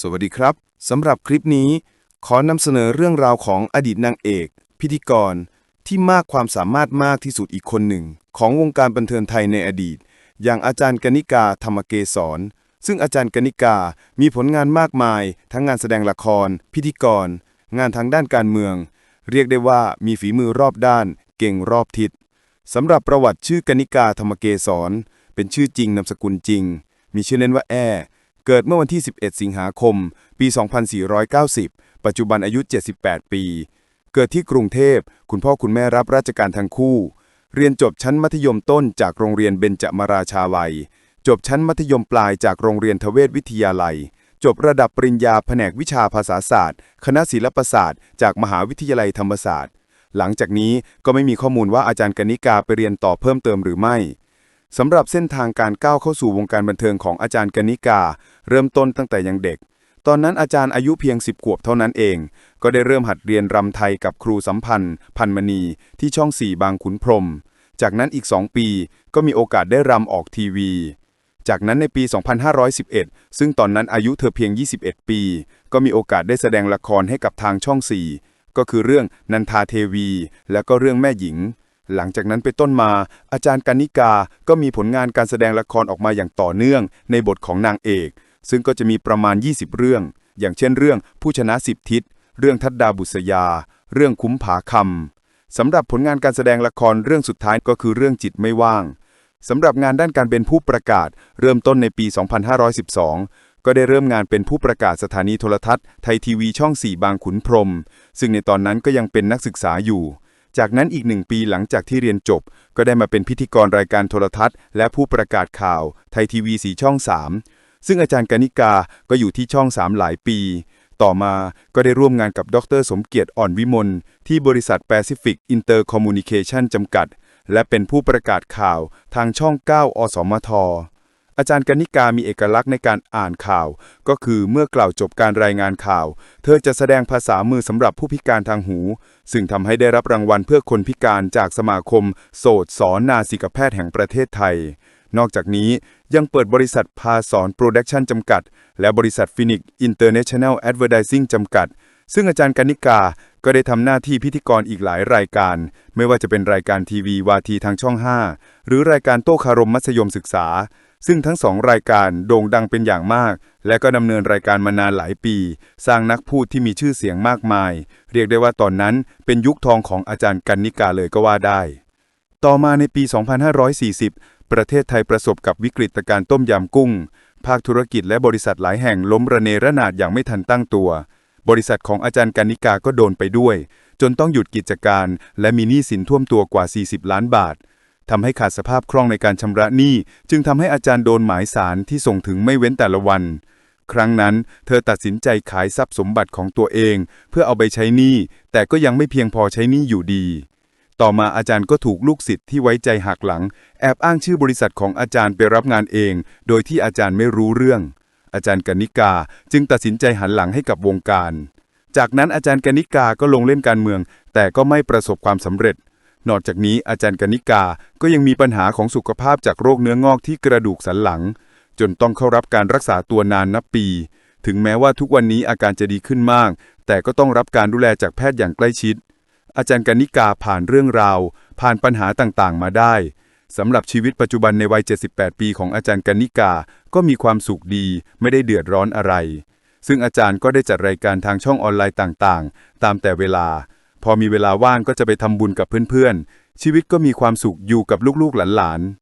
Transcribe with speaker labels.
Speaker 1: สวัสดีครับ สำหรับคลิปนี้ ขอนำเสนอเรื่องราวของอดีตนางเอก พิธีกร ที่มากความสามารถมากที่สุดอีกคนหนึ่ง ของวงการบันเทิงไทยในอดีต อย่างอาจารย์กนิกาธรรมเกศร ซึ่งอาจารย์กนิกามีผลงานมากมาย ทั้งงานแสดงละคร พิธีกร งานทางด้านการเมือง เรียกได้ว่ามีฝีมือรอบด้าน เก่งรอบทิศสำหรับประวัติชื่อกนิกาธรรมเกศรเป็นชื่อจริงนามสกุลจริง มีชื่อเล่นว่าแอ้ เกิดเมื่อวันที่ 11 สิงหาคม ปี 2490 ปัจจุบันอายุ 78 ปี เกิดที่กรุงเทพ คุณพ่อคุณแม่รับราชการทั้งคู่ เรียนจบชั้นมัธยมต้นจากโรงเรียนเบญจมาราชาลัย จบชั้นมัธยมปลายจากโรงเรียนทเวศวิทยาลัย จบระดับปริญญาแผนกวิชาภาษาศาสตร์ คณะศิลปศาสตร์ จากมหาวิทยาลัยธรรมศาสตร์ หลังจากนี้ก็ไม่มีข้อมูลว่าอาจารย์กนิกาไปเรียนต่อเพิ่มเติมหรือไม่ สำหรับเส้นทางการก้าวเข้าสู่วงการบันเทิงของอาจารย์กนิกา เริ่มต้นตั้งแต่ยังเด็ก ตอนนั้นอาจารย์อายุเพียง 10 ขวบเท่านั้นเอง ก็ได้เริ่มหัดเรียนรำไทยกับครูสัมพันธ์ พันมณี ที่ช่อง4บางขุนพรม จากนั้นอีก 2 ปี ก็มีโอกาสได้รำออกทีวี จากนั้นในปี 2511 ซึ่งตอนนั้นอายุเธอเพียง 21 ปี ก็มีโอกาสได้แสดงละครให้กับทางช่อง4ก็คือเรื่องนันทาเทวี และก็เรื่องแม่หญิง หลังจากนั้นไปนต้นมา อาจารย์กานิกาก็มีผลงานการแสดงละครออกมาอย่างต่อเนื่องในบทของนางเอก ซึ่งก็จะมีประมาณ 20 เรื่อง อย่างเช่นเรื่องผู้ชนะสิบทิศ เรื่องทัดดาบุษยา เรื่องคุ้มผาคำสำหรับผลงานการแสดงละครเรื่องสุดท้ายก็คือเรื่องจิตไม่ว่างสำหรับงานด้านการเป็นผู้ประกาศ เริ่มต้นในปี 2512 ก็ได้เริ่มงานเป็นผู้ประกาศสถานีโทรทัศน์ไทยทีวีช่อง 4 บางขุนพรม ซึ่งในตอนนั้นก็ยังเป็นนักศึกษาอยู่ จากนั้นอีกหนึ่งปีหลังจากที่เรียนจบ ก็ได้มาเป็นพิธีกรรายการโทรทัศน์ และผู้ประกาศข่าวไทยทีวีสีช่อง 3 ซึ่งอาจารย์กนิกาก็อยู่ที่ช่อง 3 หลายปี ต่อมาก็ได้ร่วมงานกับดร สมเกียรติอ่อนวิมลที่บริษัท Pacific Intercommunication จำกัด และเป็นผู้ประกาศข่าวทางช่อง 9 อสมท อาจารย์กนิกามีเอกลักษณ์ในการอ่านข่าว ก็คือเมื่อกล่าวจบการรายงานข่าว เธอจะแสดงภาษามือสำหรับผู้พิการทางหู ซึ่งทำให้ได้รับรางวัลเพื่อคนพิการจากสมาคม โสตสอนนาสิกแพทย์แห่งประเทศไทย นอกจากนี้ยังเปิดบริษัทพาสอนโปรดักชั่นจำกัด และบริษัทฟินิกอินเตอร์เนชั่นแนลแอดเวอร์ทิซิ่งจำกัด ซึ่งอาจารย์กนิกา ก็ได้ทำหน้าที่พิธีกรอีกหลายรายการ ไม่ว่าจะเป็นรายการทีวีวาทีทางช่อง 5 หรือรายการโต้คารมมัธยมศึกษา ซึ่งทั้งสองรายการโด่งดังเป็นอย่างมาก และก็ดำเนินรายการมานานหลายปี สร้างนักพูดที่มีชื่อเสียงมากมาย เรียกได้ว่าตอนนั้นเป็นยุคทองของอาจารย์กันนิกาเลยก็ว่าได้ ต่อมาในปี 2540 ประเทศไทยประสบกับวิกฤตการต้มยำกุ้งภาคธุรกิจและบริษัทหลายแห่งล้มระเนระนาดอย่างไม่ทันตั้งตัว บริษัทของอาจารย์กันนิกาก็โดนไปด้วย จนต้องหยุดกิจการ และมีหนี้สินท่วมตัวกว่า 40 ล้านบาททำให้ขาดสภาพคล่องในการชำระหนี้ จึงทำให้อาจารย์โดนหมายสารที่ส่งถึงไม่เว้นแต่ละวัน ครั้งนั้น เธอตัดสินใจขายทรัพย์สมบัติของตัวเอง เพื่อเอาไปใช้หนี้ แต่ก็ยังไม่เพียงพอใช้หนี้อยู่ดี ต่อมาอาจารย์ก็ถูกลูกศิษย์ที่ไว้ใจหักหลัง แอบอ้างชื่อบริษัทของอาจารย์ไปรับงานเอง โดยที่อาจารย์ไม่รู้เรื่อง อาจารย์กนิกาจึงตัดสินใจหันหลังให้กับวงการ จากนั้นอาจารย์กนิกาก็ลงเล่นการเมือง แต่ก็ไม่ประสบความสำเร็จ นอกจากนี้อาจารย์กนิกาก็ยังมีปัญหาของสุขภาพจากโรคเนื้องอกที่กระดูกสันหลัง จนต้องเข้ารับการรักษาตัวนานนับปี ถึงแม้ว่าทุกวันนี้อาการจะดีขึ้นมาก แต่ก็ต้องรับการดูแลจากแพทย์อย่างใกล้ชิด อาจารย์กนิกาผ่านเรื่องราว ผ่านปัญหาต่างๆ มาได้ สำหรับชีวิตปัจจุบันในวัย 78 ปีของอาจารย์กนิกา ก็มีความสุขดี ไม่ได้เดือดร้อนอะไร ซึ่งอาจารย์ก็ได้จัดรายการทางช่องออนไลน์ต่างๆ ตามแต่เวลา พอมีเวลาว่างก็จะไปทำบุญกับเพื่อนๆ ชีวิตก็มีความสุขอยู่กับลูกๆหลานๆ